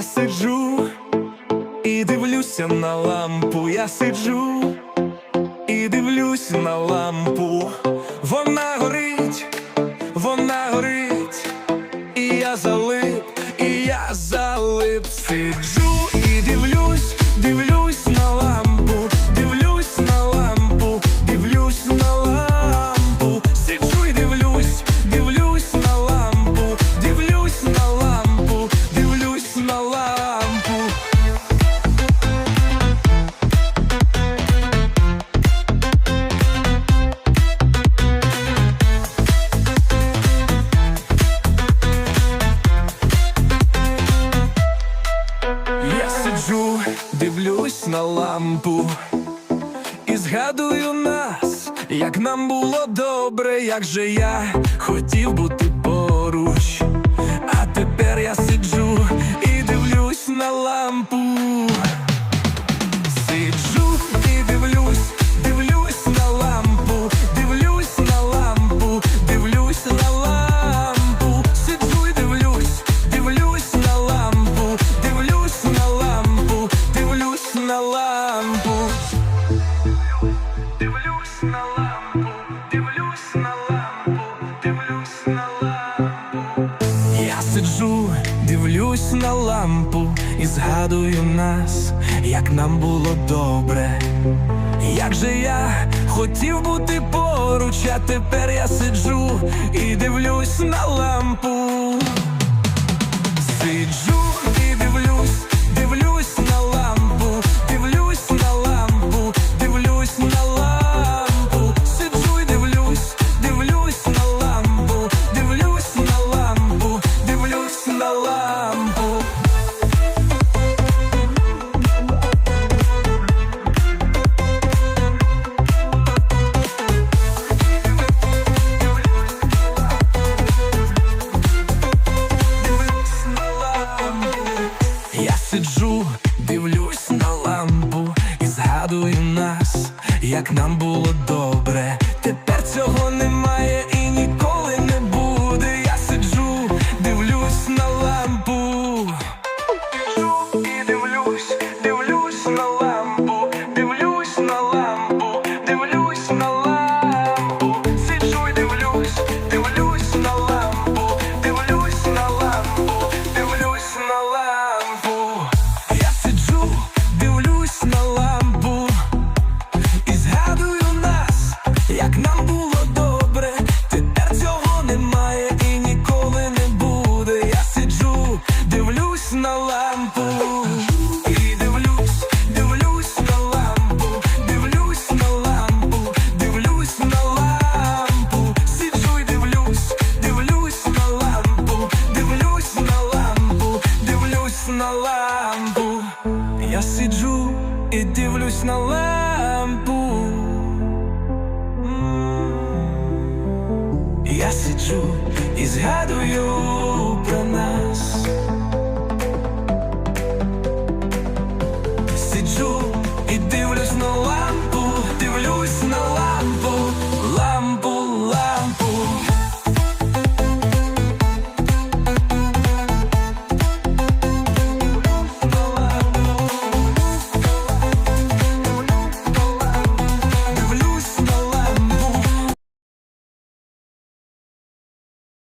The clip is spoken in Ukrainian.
я сиджу і дивлюся на лампу, я сиджу і дивлюсь на лампу. Вона горить, вона горить, і я залип, і я залип, сиджу сиджу, дивлюсь на лампу і згадую нас, як нам було добре, як же я хотів бути поруч. А тепер я сиджу і дивлюсь на лампу. Дивлюсь на лампу і згадую нас, як нам було добре. Як же я хотів бути поруч, а тепер я сиджу і дивлюсь на лампу. І згадую нас, як нам було добре. Тепер цього немає дивлюсь на лампу. Я сиджу і згадую